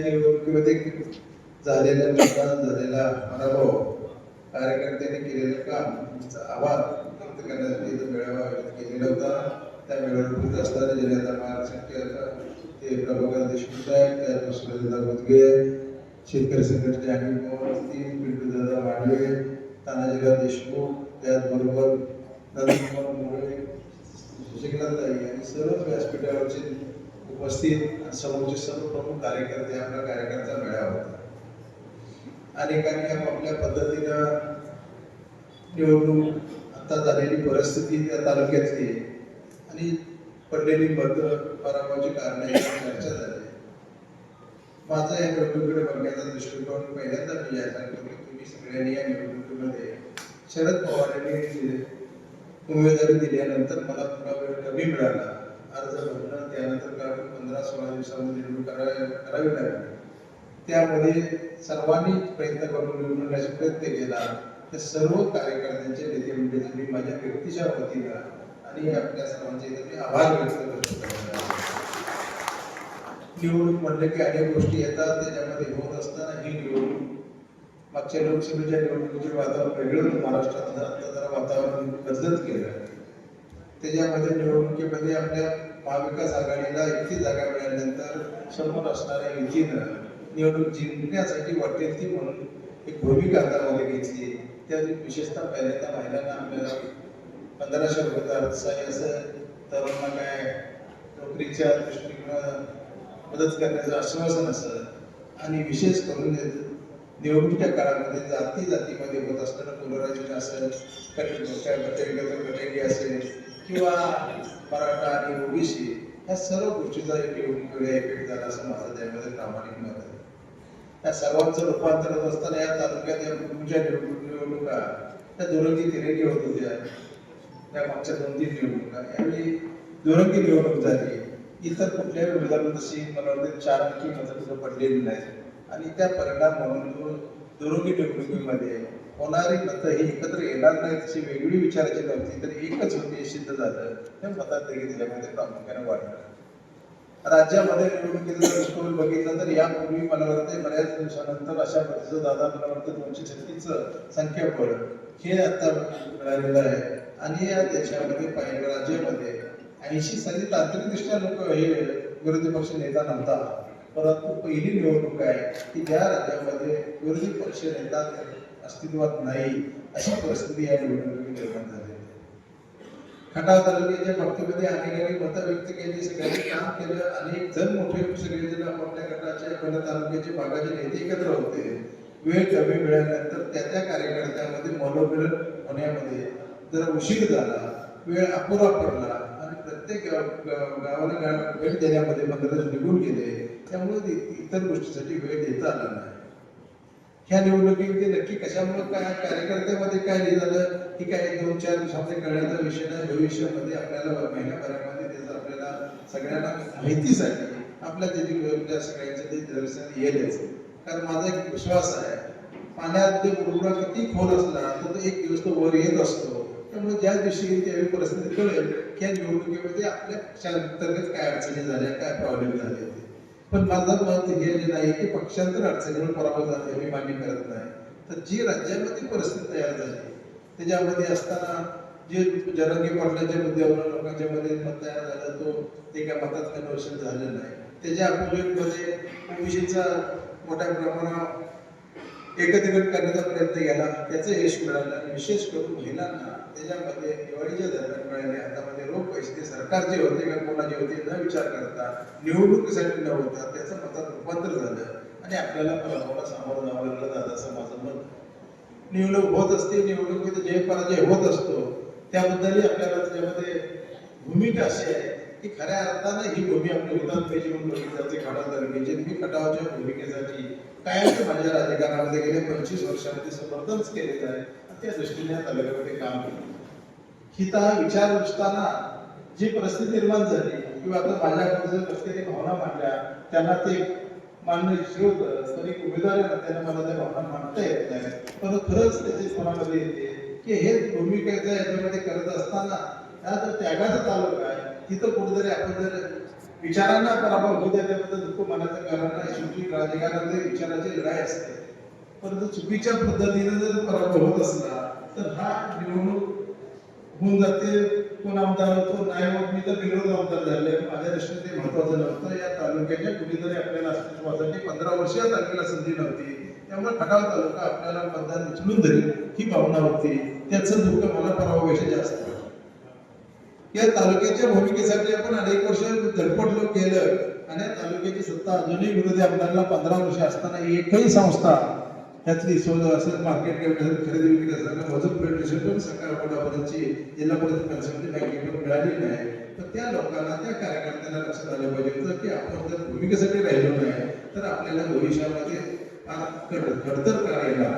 निवडणुकीनंतर या निवडणुकीमध्ये झालेला मतदान झालेला अनुभव कार्यकर्त्यांनी केलेलं काम तुमचा आवाज व्यक्त करण्यासाठी जो मेळावा आयोजित केलेला होता. त्या मेळाव्यात असताना जिल्ह्याचा महाराष्ट्र ते प्रभाकर देशमुख साहेब त्यापासून सुरेंद्र बुदगे शेतकरी संघटनेचे अनिल पवार असतील पिंटू दादा मांडवे तानाजीराव देशमुख त्याचबरोबर नंदकुमार मोरे मुळे शशिकलाताई आणि सर्व व्यासपीठावरचे उपस्थित समोरचे सर्व प्रमुख कार्यकर्ते आपला कार्यकर्ता मेळावा होता. अनेकांनी आपापल्या पद्धतीनं निवडणूक आता झालेली परिस्थिती त्या तालुक्यातली आणि पडलेली मत पराभवाची कारणे चर्चा झाली माझा या निवडणुकीकडे बघण्याचा दृष्टिकोन पहिल्यांदा मी या सांगतो की तुम्ही सगळ्यांनी या निवडणुकीमध्ये शरद पवार यांनी उमेदवारी दिल्यानंतर मला थोडा वेळ कमी मिळाला अर्ज भरणं त्यानंतर काढून पंधरा सोळा दिवसामध्ये निवडणूक करावी लागली. त्यामध्ये सर्वांनी प्रयत्न करून निवडण्याचा प्रयत्न केला. तर सर्व कार्यकर्त्यांचे नेते म्हणजे मंडळींचे मी माझ्या व्यक्तीच्या वतीनं आणि आपल्या सर्वांचे मी आभार व्यक्त करतो. निवडणूक म्हणलं की अनेक गोष्टी येतात त्याच्यामध्ये होत असताना ही निवडणूक मागच्या लोकसभेच्या निवडणुकीचे वातावरण वेगळं होतं. महाराष्ट्रात जरा वातावरण बदलत गेलं. त्याच्यामध्ये निवडणुकीमध्ये आपल्या महाविकास आघाडीला इतकी जागा मिळाल्यानंतर समोर असणाऱ्या युतीनं निवडणूक जिंकण्यासाठी वाटेल ती म्हणून एक भूमिका हातामध्ये घेतली त्या विशेषतः पहिल्यांदा महिलांना आपल्याला पंधराशे रुपये अर्थसहाय्य असं तरुणांना काय नोकरीच्या दृष्टीनं मदत करण्याचं आश्वासन असं आणि विशेष करून निवडणुकीच्या काळामध्ये जाती जातीमध्ये होत असताना पोलरायझेशन असेल कटेरी असेल किंवा मराठा आणि ओबीसी या सर्व गोष्टीचा एक निवडणुकीवर इफेक्ट झाला असं माझं त्यामध्ये प्रामाणिक मत आहे. त्या सर्वांचं रूपांतर होत असताना या तालुक्यात या पूर्वीच्या निवडणूक निवडणुका त्या दुरंगी तिरंगी होत होत्या. त्या मागच्या दोन तीन निवडणुका. यावेळी दुरंगी निवडणूक झाली. इतर कुठल्याही उमेदवाराला तशी मला वाटतं चार नक्की मतं पडलेली नाही आणि त्या परिणाम म्हणून तो दुरंगी निवडणुकीमध्ये होणारी मतं ही एकत्र येणार नाही तशी वेगळी विचाराची नव्हती तर एकच होती हे सिद्ध झालं. हे मतात देखील प्रामुख्याने वाढलं. राज्यामध्ये निवडणुकीचा जर बघितलं तर यापूर्वी मला वाटतं बऱ्याच दिवसानंतर अशा पद्धतीचं दादा मला वाटतं दोनशे छत्तीसचं संख्याबळ हे आता मिळालेलं आहे. आणि या देशामध्ये पहिल्या राज्यामध्ये ऐंशी साली तांत्रिकदृष्ट्या लोक हे विरोधी पक्ष नेता नव्हता. परंतु पहिली निवडणूक आहे की ज्या राज्यामध्ये विरोधी पक्ष नेता अस्तित्वात नाही अशी परिस्थिती या निवडणुकीत निर्माण झाली खटाव तालुक्याच्या बाबतीमध्ये अनेकांनी मत व्यक्त केली सगळ्यांनी काम केलं अनेक जण मोठे सगळेजण आपापल्या गटाचे पण तालुक्याचे भागाचे नेते एकत्र होते वेळ कमी मिळाल्यानंतर त्या त्या कार्यकर्त्यामध्ये मनोमिलन होण्यामध्ये जरा उशीर झाला वेळ अपुरा पडला आणि प्रत्येक गावाला भेट देण्यामध्ये पंधरा निघून गेले त्यामुळे इतर गोष्टीसाठी वेळ देता आला नाही. ह्या निवडणुकीमध्ये नक्की कशामुळे काय कार्यकर्त्यामध्ये काय हे झालं की काय दोन चार दिवसामध्ये कळण्याचा विषय नाही भविष्यामध्ये आपल्याला महिन्याभरामध्ये त्याचं आपल्याला सगळ्यांना माहितीसाठी आपल्या त्याची आपल्या सगळ्यांचं ते दर्शन येईलच. कारण माझा एक विश्वास आहे पाण्यात ते बुडबुडा किती खोल असला तर तो एक दिवस तो वर येत असतो. त्यामुळे ज्या दिवशी त्यावेळी परिस्थिती कळेल की या निवडणुकीमध्ये आपल्या पक्षांतर्गत काय अडचणी झाल्या काय प्रॉब्लेम झाले पण माझं मत हे नाही. की पक्षांतर अडचणीवर पराभव झाले मी मान्य करत नाही. तर जी राज्यामध्ये परिस्थिती तयार झाली त्याच्यामध्ये असताना जे जरंगी पाटलाच्या मुद्द्यावर लोकांच्या मध्ये मत तयार झाला तो ते काय मतात कन्वर्शन झालेलं नाही. त्याच्या अपोजिटमध्ये ओबीसीचा मोठ्या प्रमाणावर एकत्रित करण्याचा प्रयत्न केला. त्याचं यश मिळालं. विशेष करून महिलांना त्याच्यामध्ये दिवाळीच्या दरम्यान मिळाले हातामध्ये रोख पैसे ते सरकारचे होते का कोणाचे होते न विचार करता निवडणुकीसाठी न होता त्याचं मतात रूपांतर झालं. आणि आपल्याला पराभवाला सामोरं जावं लागलं दादाचं माझं मत. निवडणूक होत असते निवडणुकीत जय पराजय होत असतो त्याबद्दलही आपल्याला त्याच्यामध्ये भूमिका अशी आहे. की खऱ्या अर्थानं ही भूमी आपली हुतात पाहिजे म्हणून बघितली जाते खटाव तालुक्याची. मी खटावच्या भूमिकेसाठी कायमच माझ्या राजकारणामध्ये गेले पंचवीस वर्षामध्ये समर्थनच केलेलं आहे. त्या दृष्टीने या तालुक्यामध्ये काम केलं. हिता विचार नसताना जी परिस्थिती निर्माण झाली किंवा आता माझ्याकडे जर प्रत्येक भावना मांडल्या त्यांना ते मान्य शिवत तरी उमेदवार त्यांना मला त्या भावना मांडता येत नाही. पण खरंच त्याची कोणामध्ये येते की हे भूमिकेच्या याच्यामध्ये करत असताना हा तर त्यागाचा तालुका आहे. तिथं कुठेतरी आपण जर विचारांना पराभव होऊ द्या त्याबद्दल दुःख मनाचं कारण नाही. शेवटी राजकारणामध्ये विचाराची लढाई असते. परंतु चुकीच्या पद्धतीने जर पराभव होत असला तर हा निवडणूक होऊन जाते. कोण आमदार होतो नाही मग मी तर विरोध आमदार झाले माझ्या दृष्टीने ते महत्वाचं नव्हतं. या तालुक्याच्या कुठेतरी आपल्याला अस्तित्वासाठी पंधरा वर्ष या तालुक्याला संधी नव्हती. त्यामुळे खटाव तालुका आपल्याला मतदान उचलून धरेल ही भावना होती. त्याचं दुःख मला पराभवापेक्षा जास्त या तालुक्याच्या भूमिकेसाठी आपण अनेक वर्ष धडपडलो केलं. आणि या तालुक्याची सत्ता अजूनही विरोधी आमदारला पंधरा वर्ष असताना एकही संस्था त्यातली सोल असेल मार्केट असेल खरेदी विक्री असेल वजन फेडरेशन पण सरकार बोर्डापर्यंतची जिल्हा परिषद कन्सल्टंट बँकेकडून मिळाली नाही. तर त्या लोकांना त्या कार्यकर्त्यांना लक्षात आलं पाहिजे होतं की आपण जर भूमिकेसाठी राहिलो नाही तर आपल्याला भविष्यामध्ये खडतर करायला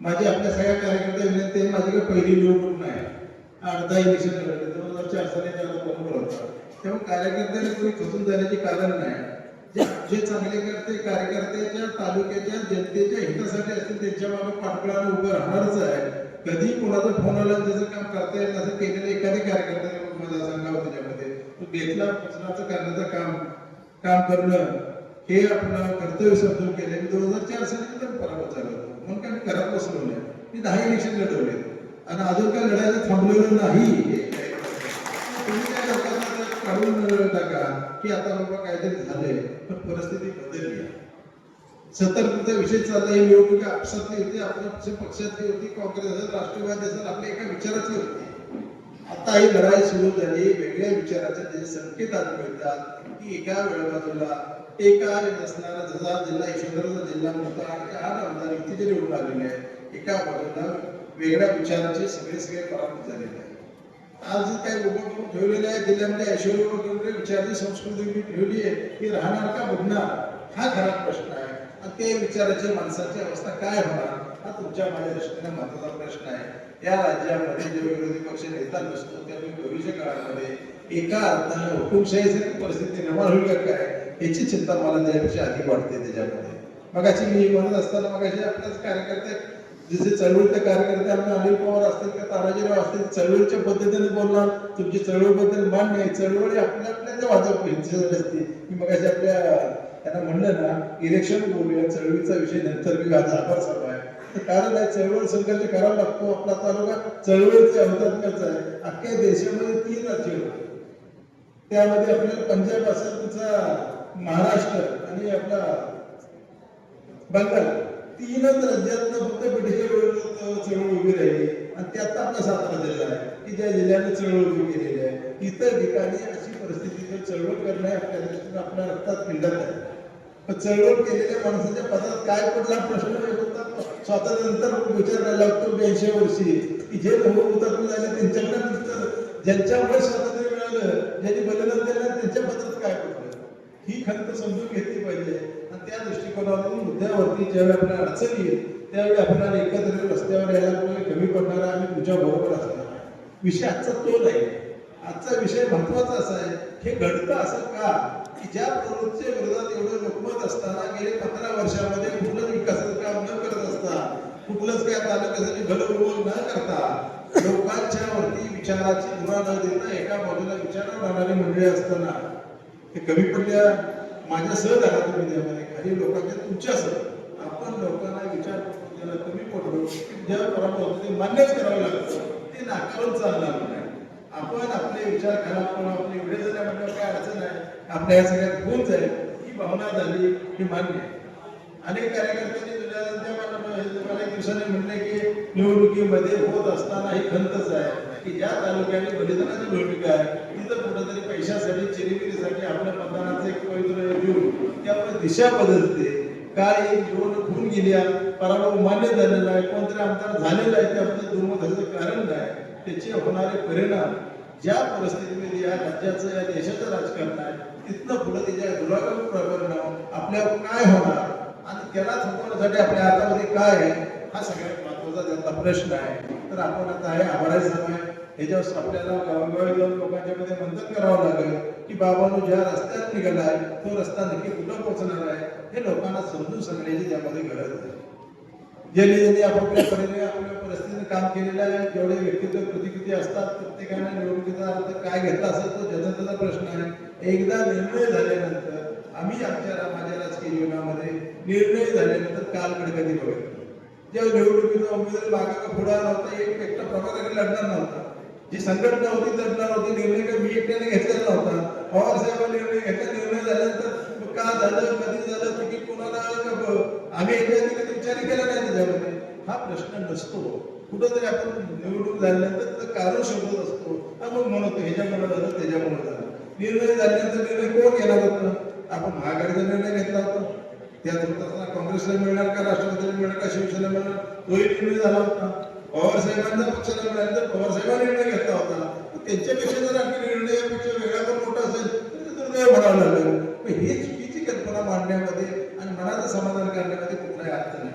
माझी आपल्या सगळ्या कार्यकर्त्या विनंती आहे माझी काही पहिली निवडणूक नाही. अर्धा इलेक्शन लढले दोन हजार चार साली त्याला होता तेव्हा कार्यकर्त्यांनी कोणी खचून जाण्याचे कारण नाही. जे चांगले करते कार्यकर्त्याच्या तालुक्याच्या जनतेच्या हितासाठी असतील त्यांच्या मागे पाठबळाने उभं राहणारच आहे. कधी कोणाचा फोन आला त्याचं काम करता येईल असं केलेलं एखाद्या कार्यकर्त्याने माझा सांगावं त्याच्यामध्ये. तो घेतला पोचण्याचं करण्याचं काम काम करणं हे आपलं कर्तव्य समजून केलं. मी दोन हजार चार साली तर पराभव झाला होता. म्हणून काय मी करत बसलो नाही. मी दहा इलेक्शन लढवले. आणि अजून काय लढायचं थांबलेलं नाही तुम्ही काय लोकांना काढून टाका की आता बाबा काहीतरी झालंय पण परिस्थिती बदलली आहे. सतर्कता विषय चालला ही निवडणूक आपसातली होती आपल्या पक्षातली होती काँग्रेस असेल राष्ट्रवादी असेल आपल्या एका विचाराची होती आता ही लढाई सुरू झाली वेगळ्या विचाराचे त्याचे संकेत आज मिळतात की एका वेळ बाजूला एका असणारा जसा जिल्हा यशवंतराचा जिल्हा मोठा आणि आठ आमदार युतीचे निवडून आलेले आहेत एका बाजूला वेगळ्या विचाराचे सगळे सगळे पराभूत झालेले आहेत. आज काही उभं करून ठेवलेले आहे जिल्ह्यामध्ये ऐश्वर्य वगैरे विचाराची संस्कृती मी ठेवली आहे ती राहणार का बघणार? हा खरा प्रश्न आहे. आणि ते विचाराच्या माणसाची अवस्था काय होणार? हा तुमच्या माझ्या दृष्टीने महत्त्वाचा प्रश्न आहे. या राज्यामध्ये जे विरोधी पक्ष नेता नसतो त्यामुळे भविष्य काळामध्ये एका अर्थाने हुकुमशाहीसारखी परिस्थिती निर्माण होईल का काय याची चिंता मला त्यापेक्षा अधिक वाटते त्याच्यामध्ये. मगाशी मी म्हणत असताना मगाशी आपल्याच कार्यकर्ते जसे चळवळीचे कार्यकर्ते अनिल पवार असतील का ताराजीराव असतील चळवळीच्या पद्धतीने बोलणार तुमची चळवळीबद्दल मान्य आहे. चळवळी आपल्या आपल्या त्या वाजव असते की मग आपल्या त्यांना म्हणलं ना इलेक्शन बोलूया चळवळीचा विषय नंतर मी आज आभार सभा आहे. तर कारण आहे चळवळ संघर्ष करावा लागतो. आपला तालुका चळवळीचे अवतात्म्याचा आहे. अख्ख्या देशामध्ये तीन राज्य त्यामध्ये आपल्याला पंजाब असेल तुमचा महाराष्ट्र आणि आपला बंगाल. तीनच राज्यातनं फक्त पिढीचे चळवळ उभी राहिली. आणि ते आता आपला सातारा जिल्हा आहे. की ज्या जिल्ह्यानं चळवळ उभी केलेली आहे. इतर ठिकाणी अशी परिस्थिती चळवळ करणं आपल्या दृष्टीने आपल्या रक्तात पिंडत आहे. पण चळवळ केलेल्या माणसाच्या पदात काय पडला प्रश्न होता? स्वातंत्र्यानंतर विचारायला लागतो ब्याऐंशी वर्षी. की जे लोक हुतात्मा झाले त्यांच्याकडे ज्यांच्यामुळे स्वातंत्र्य मिळालं ज्यांनी बलिदान दिलं त्यांच्या पदात काय पडलं? ही खंत समजून घेतली पाहिजे. आणि त्या दृष्टिकोनातून मुद्द्यावरती ज्यावेळी आपल्या अडचणी येईल त्यावेळी आपल्याला एकत्र रस्त्यावर यायला कोणी कमी पडणार आम्ही तुझ्या बरोबर असणार विषय आजचा तो नाही. आजचा विषय महत्त्वाचा असा आहे हे घडतं असं का? की ज्या प्रवृत्तीच्या विरोधात एवढं लोकमत असताना गेले पंधरा वर्षामध्ये कुठलंच विकासाचं काम न करत असता कुठलंच काय तालुक्यासाठी भलं न करता लोकांच्या वरती विचाराची धुरा न देता एका बाजूला विचारावर राहणारी मंडळी असताना हे कमी पडल्या माझ्या सहज आहात तुम्ही देवाने काही लोकांच्या तुमच्या सह आपण लोकांना विचार ज्याला कमी पडलो. ज्या पराभव होतो ते मान्यच करावं लागतं ते नाकारून चालणार नाही. आपण आपले विचार खराब करून आपले एवढे झाल्या म्हणलं काय अडचण आहे? आपल्या या सगळ्यात होऊन जाईल ही भावना झाली हे मान्य आहे. अनेक कार्यकर्त्यांनी तुझ्या मला एक दिवसाने म्हटले की निवडणुकीमध्ये होत असताना ही खंतच आहे. की ज्या तालुक्याने बलिदानाची भूमिका आहे तिथं कुठंतरी पैशासाठी चिरीमिरीसाठी आपल्या मतदानाचं एक पवित्र देऊन त्यामुळे दिशा बदलते. काय एक निवडणूक होऊन गेली पराभव मान्य झालेला आहे कोणतरी आमदार झालेला आहे ते आपलं दुर्मत कारण काय? त्याचे होणारे परिणाम ज्या परिस्थितीमध्ये या राज्याचं या देशाचं राजकारण आहे तिथनं पुढे त्याच्या दुरागम परिणाम आपल्यावर काय होणार? आणि त्याला थांबवण्यासाठी आपल्या हातामध्ये काय आहे? हा सगळ्यात महत्त्वाचा त्यांचा प्रश्न आहे. तर आपण आता हे आभाराय समय ह्याच्यावर आपल्याला गावोगावी जाऊन लोकांच्या मध्ये मंथन करावं लागेल की बाबांनो ज्या रस्त्यात निघालाय तो रस्ता नक्की कुठं पोहोचणार आहे हे लोकांना समजून सांगण्याची त्यामध्ये गरज आहे. ज्यांनी ज्यांनी आपापल्या परीने आपल्या परिस्थितीने काम केलेलं आहे जेवढे व्यक्तित्व प्रतिकृती असतात प्रत्येकाने निवडणुकीचा अर्थ काय घेतला असेल तो जनतेचा त्याचा प्रश्न आहे. एकदा निर्णय झाल्यानंतर आम्ही आमच्या माझ्या राजकीय जीवनामध्ये निर्णय झाल्यानंतर कालकडे कधी बघितलं जेव्हा निवडणुकीचा उमेदवारी भागाचा पुढा नव्हता एक एकटा प्रभाकरी लढणार नव्हता. जी संघटना होती लढणार होती निर्णय काही मी एकट्याने घेतलेला नव्हता. पवार साहेबांनी निर्णय घेतला निर्णय झाल्यानंतर का झालं कधी झालं तिकीट कोणाला आम्ही एकदा तिकडे विचार केला नाही त्याच्यामध्ये? हा प्रश्न नसतो. कुठंतरी आपण निवडणूक झाल्यानंतर त्याचं कारण शोधत असतो. मग म्हणतो ह्याच्यामुळे झालं त्याच्यामुळे झालं. निर्णय झाल्यानंतर निर्णय कोण केला होता? आपण महागाडीचा निर्णय घेतला होता. त्या होत काँग्रेसला मिळणार का? राष्ट्रवादीला मिळणार का? शिवसेना मिळणार? तोही निर्णय झाला होता. पवार साहेबांचा पक्षाला मिळाल्यानंतर पवार साहेबांनी निर्णय घेतला होता. त्यांच्यापेक्षा जर आणखी निर्णयापेक्षा वेगळा जर मोठा असेल तर दुर्दैव म्हणावं लागेल. पण चुकीची कल्पना मांडण्यामध्ये आणि मनाचं समाधान करण्यामध्ये कुठलाही अर्थ नाही.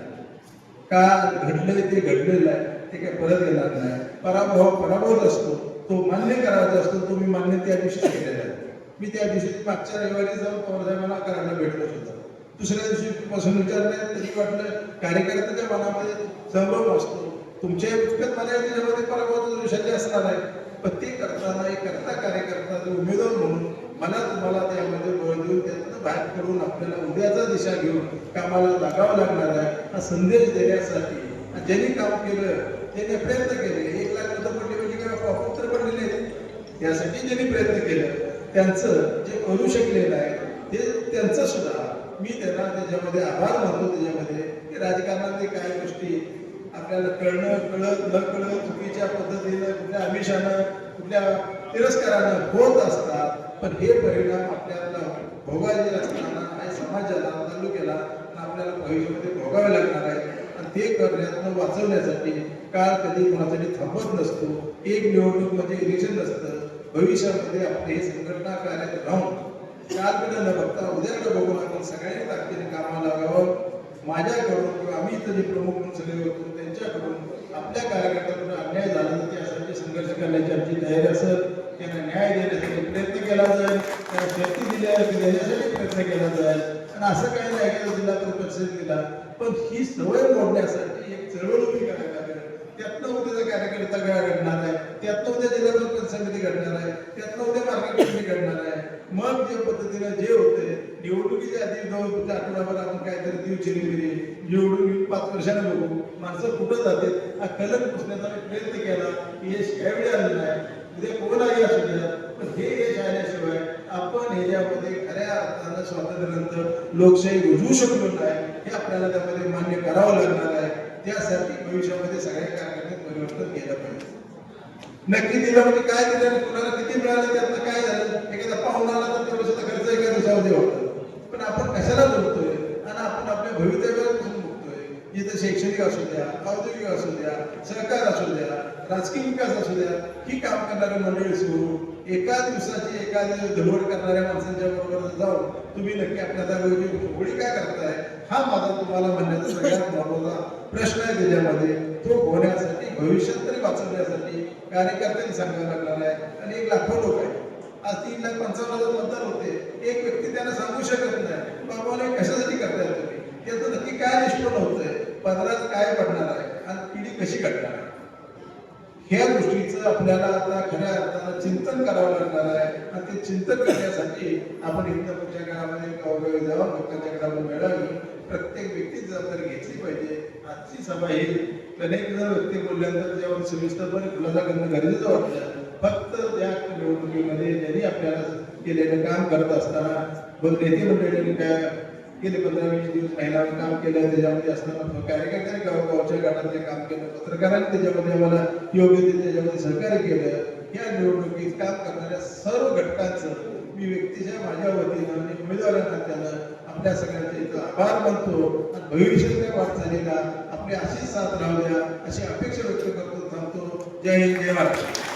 का घडलंय ते घडलेलं आहे. ते काय परत येणार नाही. पराभव हा पराभवच असतो. तो मान्य करायचा असतो तो मी मान्य त्या दिवशी केलेला आहे. मी त्या दिवशी मागच्या रविवारी जाऊन पवारसाहेबांना करायला भेटलो सुद्धा दुसऱ्या दिवशी पासून विचारले तरी वाटलं कार्यकर्त्याच्या मनामध्ये सहभाग असतो तुमच्या इतकंच मला त्याच्यामध्ये पराभवाचा विषय असणार आहे. पण ते करताना एक करता कार्यकर्ता उमेदवार म्हणून मला तुम्हाला त्यामध्ये बळ देऊन त्यातनं बाहेर पडून आपल्याला उद्याचा दिशा घेऊन कामाला लागावं लागणार आहे हा संदेश देण्यासाठी. ज्यांनी काम केलं त्यांनी प्रयत्न केले. एक लाख मतं पडली म्हणजे काय अपत्र पडलेले यासाठी ज्यांनी प्रयत्न केला त्यांचं जे करू शकलेलं आहे ते त्यांचं सुद्धा मी त्यांना त्याच्यामध्ये आभार मानतो त्याच्यामध्ये. की राजकारणातले काय गोष्टी आपल्याला कळणं कळत न कळत चुकीच्या पद्धतीनं कुठल्या आमिषानं कुठल्या तिरस्कारानं होत असतात. पण हे परिणाम आपल्याला भोगायचे असताना आणि समाजाला तालुक्याला आपल्याला भविष्यामध्ये भोगावे लागणार आहे आणि ते करण्यातनं वाचवण्यासाठी काळ कधी कोणासाठी थांबत नसतो. एक निवडणूक म्हणजे इलेक्शन नसतं. भविष्यामध्ये आपले हे संघटना कार्यात राहून कालकडे न बघता उद्याकडे बघून आपण सगळ्यांनी ताकदीने कामाला लागावं. माझ्याकडून किंवा आम्ही इथं जे प्रमुख म्हणून सगळे होतो त्यांच्याकडून आपल्या कार्यकर्त्यांकडून अन्याय झाला तर त्यासाठी संघर्ष करण्याची आमची तयारी असेल त्यांना न्याय देण्यासाठी प्रयत्न केला जाईल त्यांना शेती दिल्या देण्यासाठी प्रयत्न केला जाईल. आणि असं काही नाही की जिल्हा परिषद दिला पण ही सवय मोडण्यासाठी एक चळवळ उभी करायला लागेल. त्यातनं उद्याचा कार्यकर्ता काय घडणार आहे त्यातनं उद्या जिल्हा परिषद समिती घडणार आहे त्यातनं उद्या मार्केट समिती घडणार आहे. मग जे पद्धतीने जे होते निवडणुकीच्या आधी दोन आठवडाभर आपण काहीतरी देऊ चिरीमिरी निवडून पाच वर्षाने बघू माणसं कुठं जाते हा कलक पुसण्याचा प्रयत्न केला की यश यावेळी आलेलं आहे उद्या कोणाही असू द्या पण हे यश आल्याशिवाय आपण ह्याच्यामध्ये खऱ्या अर्थानं स्वातंत्र्यानंतर लोकशाही रुजवू शकलो नाही. हे आपल्याला त्यामध्ये मान्य करावं लागणार आहे. त्यासाठी भविष्यामध्ये सगळ्या कार्यक्रमात परिवर्तन केलं पाहिजे. नक्की दिलं म्हणजे काय दिलं कुणाला किती मिळालं त्यातनं काय झालं एखादा पाहुणा आला तर तेवढ्याचा खर्च एका दिवसामध्ये होतो. पण आपण कशाला बोलतोय? आणि आपण आपल्या भवितव्यापासून बघतोय जिथं शैक्षणिक असू द्या औद्योगिक असू द्या सहकार असू द्या राजकीय विकास असू द्या ही काम करणारे मंडळी सुरू एका दिवसाची एका धडवड करणाऱ्या माणसांच्या बरोबर जाऊन तुम्ही नक्की आपल्या जागेवरची होळी काय करताय हा माझा तुम्हाला म्हणण्याचा सगळ्यात महत्त्वाचा प्रश्न आहे त्याच्यामध्ये. तो होण्यासाठी भविष्यात तरी वाचवण्यासाठी कार्यकर्त्यांनी सांगायला लागणार आहे आणि एक लाखो लोक आहेत. आज तीन लाख पंचावन्न हजार मतदार होते. एक व्यक्ती त्यांना सांगू शकत नाही. बाबा कशासाठी करताय तुम्ही? त्याचं नक्की काय निष्पन्न होतंय? पदरात काय पडणार आहे? आणि पिढी कशी घडणार आहे? ह्या गोष्टीचं आपल्याला आता खऱ्या अर्थानं चिंतन करावं लागणार आहे. आणि ते चिंतन करण्यासाठी आपण इथं पुढच्या काळामध्ये गावोगावी जाऊन लोकांच्या काळावर मिळावी प्रत्येक व्यक्ती जबाबदारी घेतली पाहिजे. आजची सभा ही अनेक जर व्यक्ती बोलल्यानंतर त्यावर सविस्तरपणे खुलासा करणं गरजेचं वाटतं. फक्त त्या निवडणुकीमध्ये ज्यांनी आपल्याला केलेलं काम करत असताना बघ नेते मंडळींनी काय गेले पंधरा वीस दिवस महिलांनी काम केलं त्याच्यामध्ये असताना कार्यकर्त्यांनी गावगावच्या गटातले काम केलं पत्रकारांनी त्याच्यामध्ये आम्हाला योग्य ते त्याच्यामध्ये सहकार्य केलं. या निवडणुकीत काम करणाऱ्या सर्व घटकांचं मी व्यक्तीच्या माझ्या वतीनं आणि उमेदवारांना त्यानं आपल्या सगळ्यांचे इथं आभार मानतो. आणि भविष्यातल्या वाटचालीला आपली अशीच साथ राहूया अशी अपेक्षा व्यक्त करतो थांबतो. जय हिंद जय महाराष्ट्र